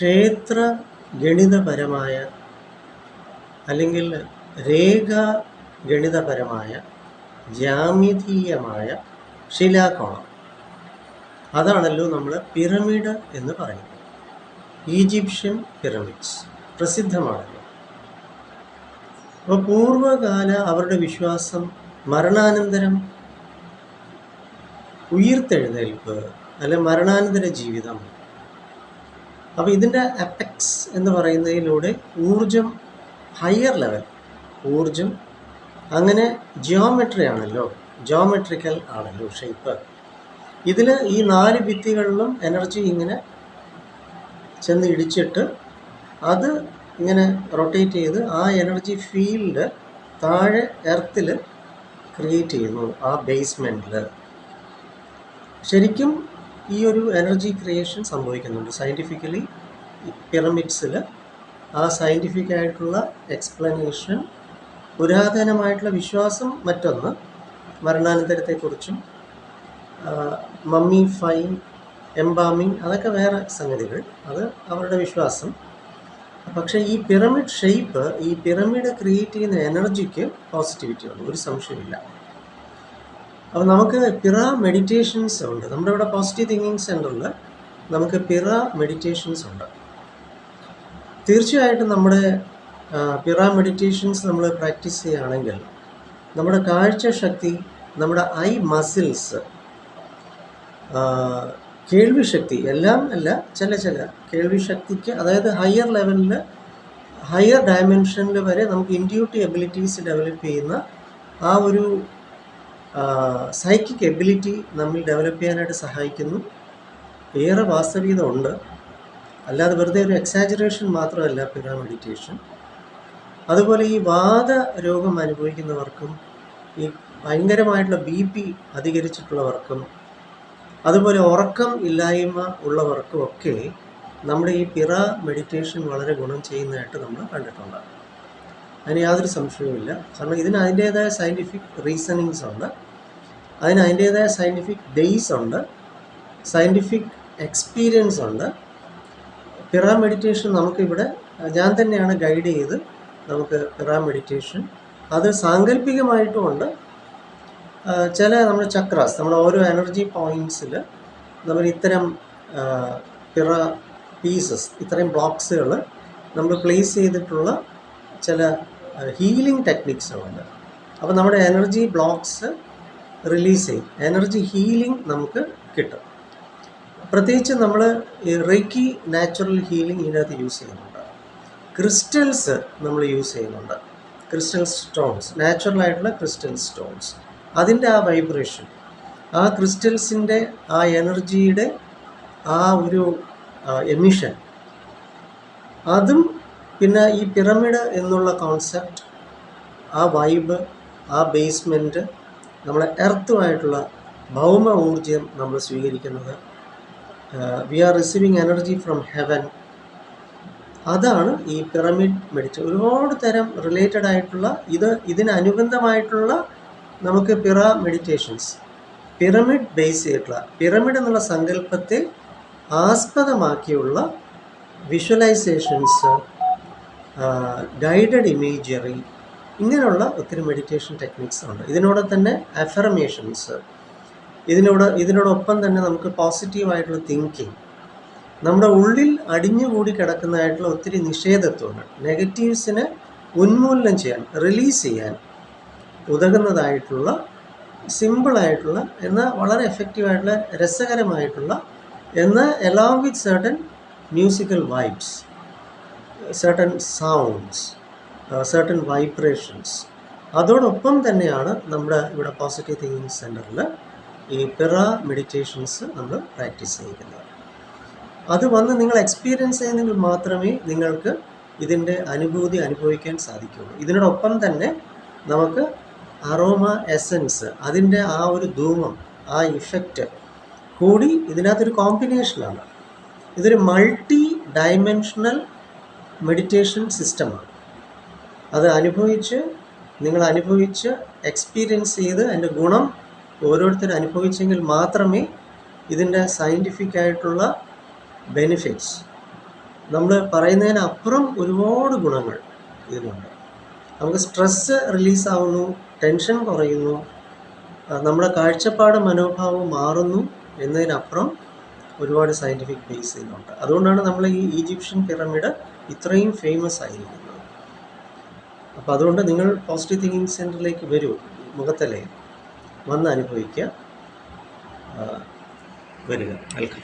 ക്ഷേത്ര ഗണിതപരമായ അല്ലെങ്കിൽ രേഖാ ഗണിതപരമായ ജാമിതീയമായ ശിലാകോണം. അതാണല്ലോ നമ്മൾ പിരമിഡ് എന്ന് പറയുന്നത്. ഈജിപ്ഷ്യൻ പിരമിഡ്സ് പ്രസിദ്ധമാണല്ലോ. അപ്പോൾ പൂർവകാല അവരുടെ വിശ്വാസം മരണാനന്തരം ഉയർത്തെഴുന്നേൽപ്പ് അല്ലെ മരണാനന്തര ജീവിതം അപ്പോൾ ഇതിന്റെ അപ്പെക്സ് എന്ന് പറയുന്നതിലൂടെ ഊർജം ഹയർ ലെവൽ ഊർജം അങ്ങനെ ജിയോമെട്രി ആണല്ലോ ജിയോമെട്രിക്കൽ ആണല്ലോ ഷേപ്പ് ഇതിൽ ഈ നാല് ഭിത്തികളിലും എനർജി ഇങ്ങനെ ചെന്ന് ഇടിച്ചിട്ട് അത് ഇങ്ങനെ റൊട്ടേറ്റ് ചെയ്ത് ആ എനർജി ഫീൽഡ് താഴെ എർത്തിൽ ക്രിയേറ്റ് ചെയ്യുന്നു ആ ബേസ്മെന്റിൽ ശരിക്കും ഈ ഒരു എനർജി ക്രിയേഷൻ സംഭവിക്കുന്നുണ്ട് സയന്റിഫിക്കലി പിറമിഡ്സിൽ ആ സയന്റിഫിക് ആയിട്ടുള്ള എക്സ്പ്ലനേഷൻ പുരാതനമായിട്ടുള്ള വിശ്വാസം മറ്റൊന്ന് മരണാനന്തരത്തെക്കുറിച്ചും മമ്മി ഫൈൻ എംബാമിങ് അതൊക്കെ വേറെ സംഗതികൾ. അത് അവരുടെ വിശ്വാസം. പക്ഷേ ഈ പിറമിഡ് ഷേപ്പ് ഈ പിറമിഡ് ക്രിയേറ്റ് ചെയ്യുന്ന എനർജിക്ക് പോസിറ്റിവിറ്റി ഉണ്ട് ഒരു സംശയമില്ല അപ്പോൾ നമുക്ക് പിറ മെഡിറ്റേഷൻസ് ഉണ്ട്. നമ്മുടെ ഇവിടെ പോസിറ്റീവ് തിങ്കിങ് സെന്ററിൽ നമുക്ക് പിറ മെഡിറ്റേഷൻസ് ഉണ്ട്. തീർച്ചയായിട്ടും നമ്മുടെ പിറ മെഡിറ്റേഷൻസ് നമ്മൾ പ്രാക്ടീസ് ചെയ്യുകയാണെങ്കിൽ നമ്മുടെ കാഴ്ച ശക്തി നമ്മുടെ ഐ മസിൽസ് കേൾവി ശക്തി എല്ലാം അല്ല ചില ചില കേൾവി ശക്തിക്ക് അതായത് ഹയർ ലെവലിൽ ഹയർ ഡയമെൻഷനിൽ വരെ നമുക്ക് ഇൻഡ്യൂട്ടി എബിലിറ്റീസ് ഡെവലപ്പ് ചെയ്യുന്ന ആ ഒരു സൈക്കിക് എബിലിറ്റി നമ്മൾ ഡെവലപ്പ് ചെയ്യാനായിട്ട് സഹായിക്കുന്നു. ഏറെ വാസ്തവികത ഉണ്ട് അല്ലാതെ വെറുതെ ഒരു എക്സാജറേഷൻ മാത്രമല്ല പിറ മെഡിറ്റേഷൻ അതുപോലെ ഈ വാദ രോഗം അനുഭവിക്കുന്നവർക്കും ഈ ഭയങ്കരമായിട്ടുള്ള ബി പി അധികരിച്ചിട്ടുള്ളവർക്കും അതുപോലെ ഉറക്കം ഇല്ലായ്മ ഉള്ളവർക്കും ഒക്കെ നമ്മുടെ ഈ പിറ മെഡിറ്റേഷൻ വളരെ ഗുണം ചെയ്യുന്നതായിട്ട് നമ്മൾ കണ്ടിട്ടുണ്ട്. അതിന് യാതൊരു സംശയവുമില്ല. കാരണം ഇതിന് അതിന്റേതായ സയന്റിഫിക് റീസണിങ്സ് ഉണ്ട്. അതിന് അതിന്റേതായ സയന്റിഫിക് ഡേയ്സ് ഉണ്ട്. സയന്റിഫിക് എക്സ്പീരിയൻസ് ഉണ്ട്. പിറ മെഡിറ്റേഷൻ നമുക്കിവിടെ ഞാൻ തന്നെയാണ് ഗൈഡ് ചെയ്ത് നമുക്ക് പിറ മെഡിറ്റേഷൻ അത് സാങ്കല്പികമായിട്ടും ഉണ്ട്. ചില നമ്മുടെ ചക്രാസ് നമ്മുടെ ഓരോ എനർജി പോയിന്റ്സിൽ നമ്മൾ ഇത്തരം പിറ പീസസ് ഇത്രയും ബ്ലോക്സുകൾ നമ്മൾ പ്ലേസ് ചെയ്തിട്ടുള്ള ചില ഹീലിംഗ് ടെക്നിക്സുകളുണ്ട് അപ്പോൾ നമ്മുടെ എനർജി ബ്ലോക്സ് റിലീസ് ചെയ്യും. എനർജി ഹീലിംഗ് നമുക്ക് കിട്ടും. പ്രത്യേകിച്ച് നമ്മൾ റേക്കി നാച്ചുറൽ ഹീലിംഗ് ഇതിനകത്ത് യൂസ് ചെയ്യുന്നുണ്ട്. ക്രിസ്റ്റൽസ് നമ്മൾ യൂസ് ചെയ്യുന്നുണ്ട്. ക്രിസ്റ്റൽ സ്റ്റോൺസ് നാച്ചുറൽ ആയിട്ടുള്ള ക്രിസ്റ്റൽ സ്റ്റോൺസ് അതിന്റെ ആ വൈബ്രേഷൻ ആ ക്രിസ്റ്റൽസിന്റെ ആ എനർജിയുടെ ആ ഒരു എമിഷൻ അതും പിന്നെ ഈ പിറമിഡ് എന്നുള്ള കോൺസെപ്റ്റ് ആ വൈബ് ആ ബേസ്മെന്റ് നമ്മളെ എർത്തുമായിട്ടുള്ള ഭൗമ ഊർജം നമ്മൾ സ്വീകരിക്കുന്നത്. We are receiving energy from heaven അതാണ് ഈ പിറമിഡ് മെഡിറ്റേഷൻ ഒരുപാട് തരം റിലേറ്റഡ് ആയിട്ടുള്ള ഇത് ഇതിനനുബന്ധമായിട്ടുള്ള നമുക്ക് പിറ മെഡിറ്റേഷൻസ് പിറമിഡ് ബേസ് ചെയ്തിട്ടുള്ള പിറമിഡ് എന്നുള്ള സങ്കല്പത്തെ ആസ്പദമാക്കിയുള്ള വിഷ്വലൈസേഷൻസ് ഗൈഡഡ് ഇമേജറി ഇങ്ങനെയുള്ള ഒത്തിരി മെഡിറ്റേഷൻ ടെക്നിക്സ് ഉണ്ട്. ഇതിനോട് തന്നെ അഫർമേഷൻസ് ഇതിനോട് ഇതിനോടൊപ്പം തന്നെ നമുക്ക് പോസിറ്റീവായിട്ടുള്ള തിങ്കിങ് നമ്മുടെ ഉള്ളിൽ അടിഞ്ഞുകൂടി കിടക്കുന്നതായിട്ടുള്ള ഒത്തിരി നിഷേധത്വങ്ങൾ നെഗറ്റീവ്സിനെ ഉന്മൂലനം ചെയ്യാൻ റിലീസ് ചെയ്യാൻ ഉതകുന്നതായിട്ടുള്ള സിമ്പിളായിട്ടുള്ള എന്നാൽ വളരെ എഫക്റ്റീവായിട്ടുള്ള രസകരമായിട്ടുള്ള എന്നാൽ along with certain musical vibes certain sounds certain vibrations അതോടൊപ്പം തന്നെയാണ് നമ്മുടെ ഇവിടെ പോസിറ്റീവ് തിങ്കിങ് സെന്ററിൽ ഈ പിറ മെഡിറ്റേഷൻസ് നമ്മൾ പ്രാക്ടീസ് ചെയ്യുന്നത്. അത് വന്ന് നിങ്ങൾ എക്സ്പീരിയൻസ് ചെയ്യുന്നെങ്കിൽ മാത്രമേ നിങ്ങൾക്ക് ഇതിന്റെ അനുഭൂതി അനുഭവിക്കാൻ സാധിക്കുകയുള്ളൂ. ഇതിനോടൊപ്പം തന്നെ നമുക്ക് അറോമ എസൻസ് അതിന്റെ ആ ഒരു ധൂമം ആ ഇഫക്റ്റ് കൂടി ഇതിനകത്തൊരു കോമ്പിനേഷനാണ് ഇതൊരു മൾട്ടി ഡയമെൻഷണൽ മെഡിറ്റേഷൻ സിസ്റ്റമാണ് അത് അനുഭവിച്ച് നിങ്ങൾ അനുഭവിച്ച് എക്സ്പീരിയൻസ് ചെയ്ത് അതിന്റെ ഗുണം ഓരോരുത്തർ അനുഭവിച്ചെങ്കിൽ മാത്രമേ ഇതിന്റെ സയന്റിഫിക് ആയിട്ടുള്ള ബെനിഫിറ്റ്സ് നമ്മൾ പറയുന്നതിനപ്പുറം ഒരുപാട് ഗുണങ്ങൾ ഇതിനുണ്ട് നമുക്ക് സ്ട്രെസ്സ് റിലീസാവുന്നു ടെൻഷൻ കുറയുന്നു നമ്മുടെ കാഴ്ചപ്പാട് മനോഭാവം മാറുന്നു എന്നതിനപ്പുറം ഒരുപാട് സയന്റിഫിക് ബേസ് ഇതിനുണ്ട് അതുകൊണ്ടാണ് നമ്മൾ ഈ ഈജിപ്ഷ്യൻ പിറമിഡ് ഇത്രയും ഫേമസ് ആയിരിക്കുന്നത് അപ്പോൾ അതുകൊണ്ട് നിങ്ങൾ പോസിറ്റീവ് തിങ്കിങ് സെന്ററിലേക്ക് വരൂ മുഖത്തല്ലേ? വന്ന് അനുഭവിക്കുക വരിക. വെൽക്കം.